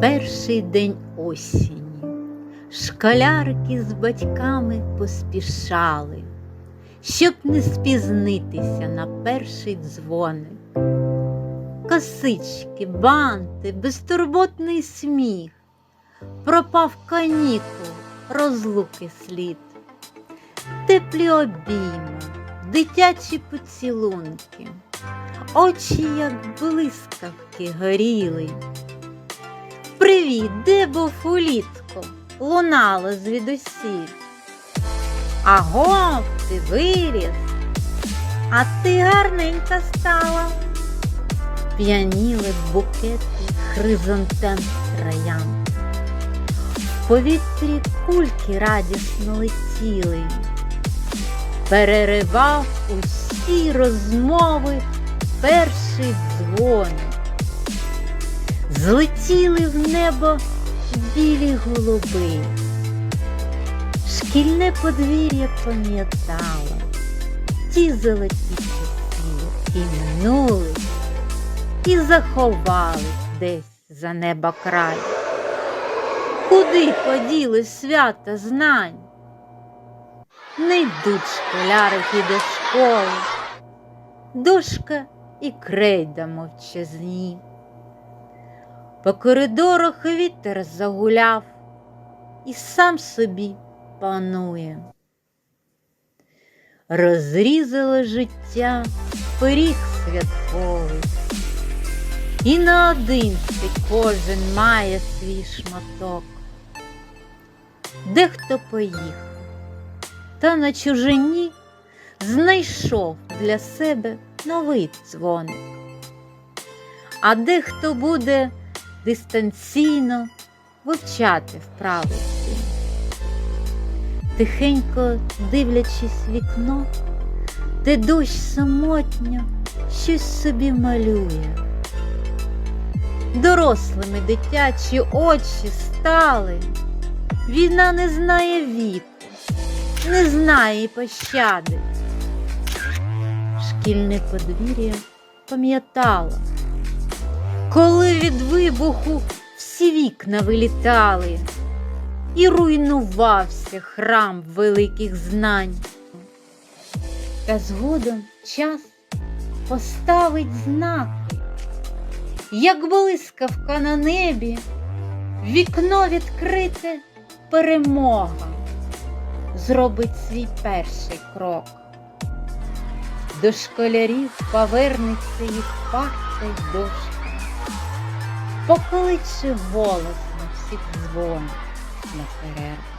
Перший день осені школярики з батьками поспішали, щоб не спізнитися на перший дзвоник. Косички, банти, безтурботний сміх, пропав канікул, розлуки слід, теплі обійми, дитячі поцілунки, очі, як блискавки, горіли. Привіт, де був улітку? Лунало звідусіль. Аго, ти виріс, а ти гарненька стала. П'яніли букети хризантем троян. В повітрі кульки радісно летіли, переривав усі розмови перший дзвоник. Злетіли в небо білі голуби. Шкільне подвір'я пам'ятало ті золоті часи, і минули, і заховали десь за неба край. Куди поділи свята знань? Не йдуть школярики до школи, дошка і крейда мовчазні. По коридорах вітер загуляв і сам собі панує. Розрізало життя пиріг святковий, і наодинці кожен має свій шматок. Дехто поїхав, та на чужині знайшов для себе новий дзвоник, а дехто буде дистанційно вивчати вправи. Тихенько дивлячись вікно, де дощ самотньо щось собі малює. Дорослими дитячі очі стали, війна не знає віку, не знає й пощади. Шкільне подвір'я пам'ятало, коли від вибуху всі вікна вилітали, і руйнувався храм великих знань. Та згодом час поставить знаки, як блискавка на небі, вікно відкрите перемога зробить свій перший крок. До школярів повернеться їх парта й дошка, покличе голосно всіх дзвонить на перерву.